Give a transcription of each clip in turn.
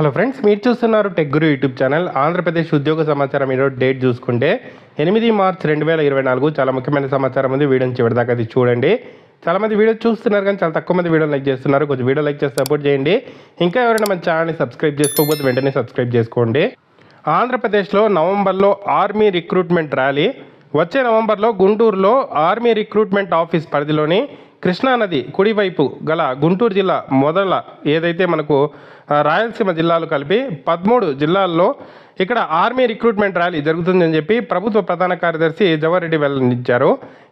Hello friends మీరు చూస్తున్నారు tech Guru YouTube channel Andhra Pradesh ఉద్యోగ సమాచారం ఈరోజు డేట్ చూసుకుంటే ఎనిమిది మార్చ్ రెండు వేల ఇరవై నాలుగు చాలా ముఖ్యమైన సమాచారం ఉంది. వీడియోని చివరిదాకా అది చూడండి. చాలా మంది వీడియో చూస్తున్నారు కానీ చాలా తక్కువ మంది వీడియో లైక్ చేస్తున్నారు. కొంచెం వీడియో లైక్ చేసి సపోర్ట్ చేయండి. ఇంకా ఎవరైనా మన ఛానల్ని సబ్స్క్రైబ్ చేసుకోకపోతే వెంటనే సబ్స్క్రైబ్ చేసుకోండి. ఆంధ్రప్రదేశ్లో నవంబర్లో ఆర్మీ రిక్రూట్మెంట్ ర్యాలీ వచ్చే నవంబర్లో గుంటూరులో ఆర్మీ రిక్రూట్మెంట్ ఆఫీస్ పరిధిలోని కృష్ణానది కుడివైపు గల గుంటూరు జిల్లా మొదల ఏదైతే మనకు రాయలసీమ జిల్లాలు కలిపి పదమూడు జిల్లాల్లో ఇక్కడ ఆర్మీ రిక్రూట్మెంట్ ర్యాలీ జరుగుతుందని చెప్పి ప్రభుత్వ ప్రధాన కార్యదర్శి జవహర్రెడ్డి వెల్లడించారు.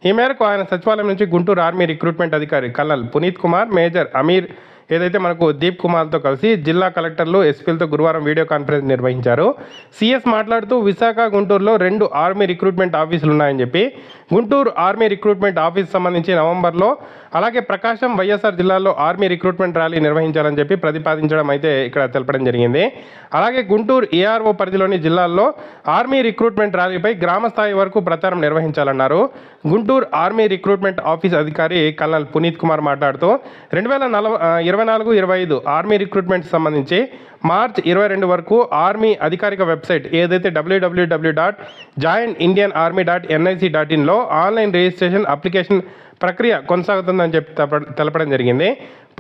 ఈ మేరకు ఆయన సచివాలయం నుంచి గుంటూరు ఆర్మీ రిక్రూట్మెంట్ అధికారి కల్నల్ పునీత్ కుమార్ మేజర్ అమీర్ ఏదైతే మనకు దీప్ కుమార్తో కలిసి జిల్లా కలెక్టర్లు ఎస్పీలతో గురువారం వీడియో కాన్ఫరెన్స్ నిర్వహించారు. సీఎస్ మాట్లాడుతూ విశాఖ గుంటూరులో రెండు ఆర్మీ రిక్రూట్మెంట్ ఆఫీసులు ఉన్నాయని చెప్పి గుంటూరు ఆర్మీ రిక్రూట్మెంట్ ఆఫీస్ సంబంధించి నవంబర్లో అలాగే ప్రకాశం వైఎస్ఆర్ జిల్లాలో ఆర్మీ రిక్రూట్మెంట్ ర్యాలీ నిర్వహించాలని చెప్పి ప్రతిపాదించడం అయితే ఇక్కడ తెలపడం జరిగింది. అలాగే గుంటూరు ఏఆర్ఓ పరిధిలోని జిల్లాల్లో ఆర్మీ రిక్రూట్మెంట్ ర్యాలీపై గ్రామ స్థాయి వరకు ప్రచారం నిర్వహించాలన్నారు. గుంటూరు ఆర్మీ రిక్రూట్మెంట్ ఆఫీస్ అధికారి కల్నల్ పునీత్ కుమార్ మాట్లాడుతూ రెండు వేల నలభై ఇరవై నాలుగు ఇరవై ఐదు ఆర్మీ రిక్రూట్మెంట్ సంబంధించి మార్చ్ ఇరవై రెండు వరకు ఆర్మీ అధికారిక వెబ్సైట్ ఏదైతే WWW dot join Indian army dot NIC dot ఇన్లో online registration application ప్రక్రియ కొనసాగుతుందని చెప్పి తెలపడం జరిగింది.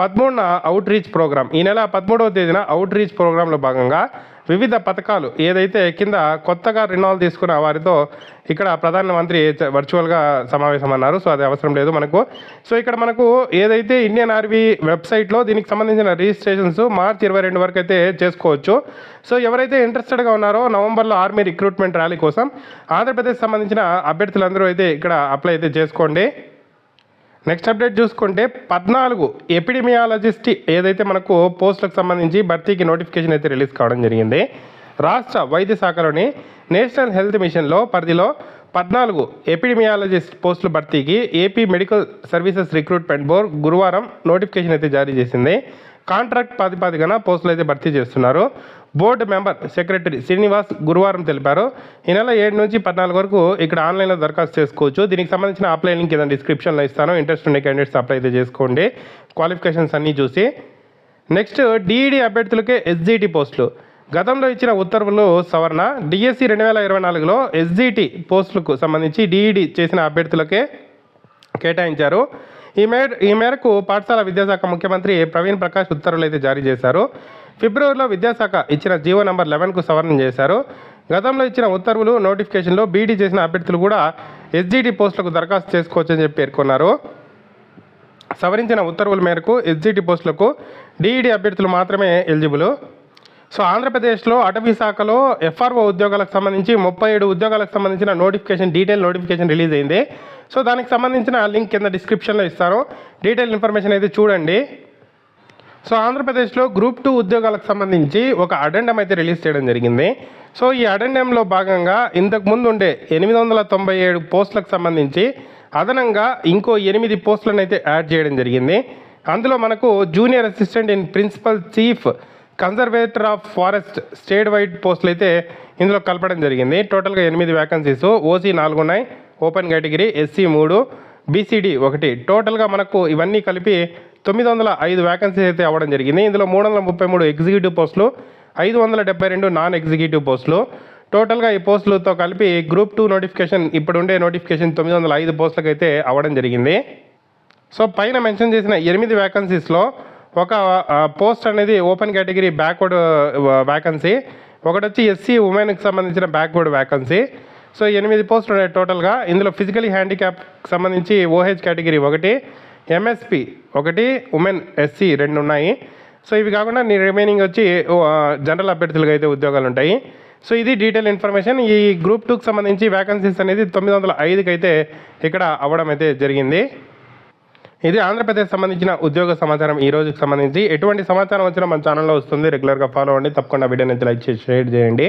పదమూడున అవుట్ రీచ్ ప్రోగ్రామ్ ఈ నెల పదమూడవ తేదీన అవుట్ రీచ్ ప్రోగ్రాంలో భాగంగా వివిధ పథకాలు ఏదైతే కింద కొత్తగా రినాల్ తీసుకున్న వారితో ఇక్కడ ప్రధానమంత్రి వర్చువల్గా సమావేశం అన్నారు సో అది అవసరం లేదు మనకు. సో ఇక్కడ మనకు ఏదైతే ఇండియన్ ఆర్మీ వెబ్సైట్లో దీనికి సంబంధించిన రిజిస్ట్రేషన్స్ మార్చి ఇరవై రెండు వరకు అయితే చేసుకోవచ్చు. సో ఎవరైతే ఇంట్రెస్టెడ్గా ఉన్నారో నవంబర్లో ఆర్మీ రిక్రూట్మెంట్ ర్యాలీ కోసం ఆంధ్రప్రదేశ్ సంబంధించిన అభ్యర్థులందరూ అయితే ఇక్కడ అప్లై అయితే చేసుకోండి. నెక్స్ట్ అప్డేట్ చూసుకుంటే పద్నాలుగు ఎపిడిమియాలజిస్ట్ ఏదైతే మనకు పోస్టులకు సంబంధించి భర్తీకి నోటిఫికేషన్ అయితే రిలీజ్ కావడం జరిగింది రాష్ట్ర వైద్య శాఖలోని నేషనల్ హెల్త్ మిషన్లో పరిధిలో పద్నాలుగు ఎపిడిమియాలజిస్ట్ పోస్టుల భర్తీకి AP medical services recruitment board గురువారం నోటిఫికేషన్ అయితే జారీ చేసింది. కాంట్రాక్ట్ ప్రాతిపాదికన పోస్టులు అయితే భర్తీ చేస్తున్నారు. బోర్డు మెంబర్ సెక్రటరీ శ్రీనివాస్ గురువారం తెలిపారు. ఈ నెల ఏడు నుంచి పద్నాలుగు వరకు ఇక్కడ ఆన్లైన్లో దరఖాస్తు చేసుకోవచ్చు. దీనికి సంబంధించిన అప్లై లింక్ కింద డిస్క్రిప్షన్లో ఇస్తాను. ఇంట్రెస్ట్ ఉండే క్యాండిడేట్స్ అప్లై అయితే చేసుకోండి. క్వాలిఫికేషన్స్ అన్నీ చూసి. నెక్స్ట్ డిఈడి అభ్యర్థులకే ఎస్జిటి పోస్టులు. గతంలో ఇచ్చిన ఉత్తర్వులు సవరణ. డిఎస్సి రెండు వేల ఇరవై నాలుగులో ఎస్జిటి పోస్టులకు సంబంధించి డిఈడి చేసిన అభ్యర్థులకే కేటాయించారు. ఈ మేర ఈ మేరకు పాఠశాల విద్యాశాఖ ముఖ్యమంత్రి ప్రవీణ్ ప్రకాష్ ఉత్తర్వులు అయితే జారీ చేశారు. ఫిబ్రవరిలో విద్యాశాఖ ఇచ్చిన జీవో నంబర్ లెవెన్కు సవరణ చేశారు. గతంలో ఇచ్చిన ఉత్తర్వులు నోటిఫికేషన్లో బీడీ చేసిన అభ్యర్థులు కూడా ఎస్జీటీ పోస్టులకు దరఖాస్తు చేసుకోవచ్చని చెప్పి పేర్కొన్నారు. సవరించిన ఉత్తర్వుల మేరకు ఎస్జీటీ పోస్టులకు డీఈడీ అభ్యర్థులు మాత్రమే ఎలిజిబుల్. సో ఆంధ్రప్రదేశ్లో అటవీ శాఖలో ఎఫ్ఆర్ఓ ఉద్యోగాలకు సంబంధించి ముప్పై ఏడు ఉద్యోగాలకు సంబంధించిన నోటిఫికేషన్ డీటెయిల్ నోటిఫికేషన్ రిలీజ్ అయింది. సో దానికి సంబంధించిన లింక్ కింద డిస్క్రిప్షన్లో ఇస్తాను. డీటెయిల్ ఇన్ఫర్మేషన్ అయితే చూడండి. సో ఆంధ్రప్రదేశ్లో గ్రూప్ టూ ఉద్యోగాలకు సంబంధించి ఒక అడెండం అయితే రిలీజ్ చేయడం జరిగింది. సో ఈ అడెండంలో భాగంగా ఇంతకుముందు ఉండే ఎనిమిది వందల తొంభై ఏడు పోస్టులకు సంబంధించి అదనంగా ఇంకో ఎనిమిది పోస్టులను అయితే యాడ్ చేయడం జరిగింది. అందులో మనకు junior assistant in principal chief conservator of forest state wide పోస్టులు అయితే ఇందులో కలపడం జరిగింది. టోటల్గా ఎనిమిది వ్యాకన్సీస్ ఓసీ నాలుగు ఉన్నాయి ఓపెన్ కేటగిరీ ఎస్సీ మూడు బీసీడీ ఒకటి. టోటల్గా మనకు ఇవన్నీ కలిపి తొమ్మిది వందల ఐదు వ్యాకన్సీస్ అయితే అవ్వడం జరిగింది. ఇందులో మూడు వందల ముప్పై మూడు ఎగ్జిక్యూటివ్ పోస్టులు ఐదు వందల డెబ్బై రెండు నాన్ ఎగ్జిక్యూటివ్ పోస్టులు టోటల్గా ఈ పోస్టులతో కలిపి గ్రూప్ టూ నోటిఫికేషన్ ఇప్పుడు ఉండే నోటిఫికేషన్ తొమ్మిది వందల ఐదు పోస్టులకు అయితే అవ్వడం జరిగింది. సో పైన మెన్షన్ చేసిన ఎనిమిది వ్యాకన్సీస్లో ఒక పోస్ట్ అనేది ఓపెన్ కేటగిరీ బ్యాక్వర్డ్ వ్యాకన్సీ ఒకటి వచ్చి ఎస్సీ ఉమెన్కి సంబంధించిన బ్యాక్వర్డ్ వ్యాకన్సీ సో ఎనిమిది పోస్టులు ఉన్నాయి టోటల్గా ఇందులో ఫిజికలీ హ్యాండిక్యాప్ సంబంధించి ఓహెచ్ కేటగిరీ ఒకటి. ఎంఎస్పి ఒకటి ఉమెన్ ఎస్సీ రెండు ఉన్నాయి. సో ఇవి కాకుండా నీ రిమైనింగ్ వచ్చి ఓ, జనరల్ అభ్యర్థులుగా అయితే ఉద్యోగాలు ఉంటాయి సో ఇది డీటెయిల్ ఇన్ఫర్మేషన్ ఈ గ్రూప్ టూకి సంబంధించి వ్యాకన్సీస్ అనేది తొమ్మిది వందల ఐదుకి అయితే ఇక్కడ అవ్వడం అయితే జరిగింది. ఇది ఆంధ్రప్రదేశ్ సంబంధించిన ఉద్యోగ సమాచారం ఈ రోజుకి సంబంధించి. ఎటువంటి సమాచారం వచ్చినా మన ఛానల్లో వస్తుంది. రెగ్యులర్గా ఫాలో అవ్వండి. తప్పకుండా వీడియోని అయితే లైక్ చేసి షేర్ చేయండి.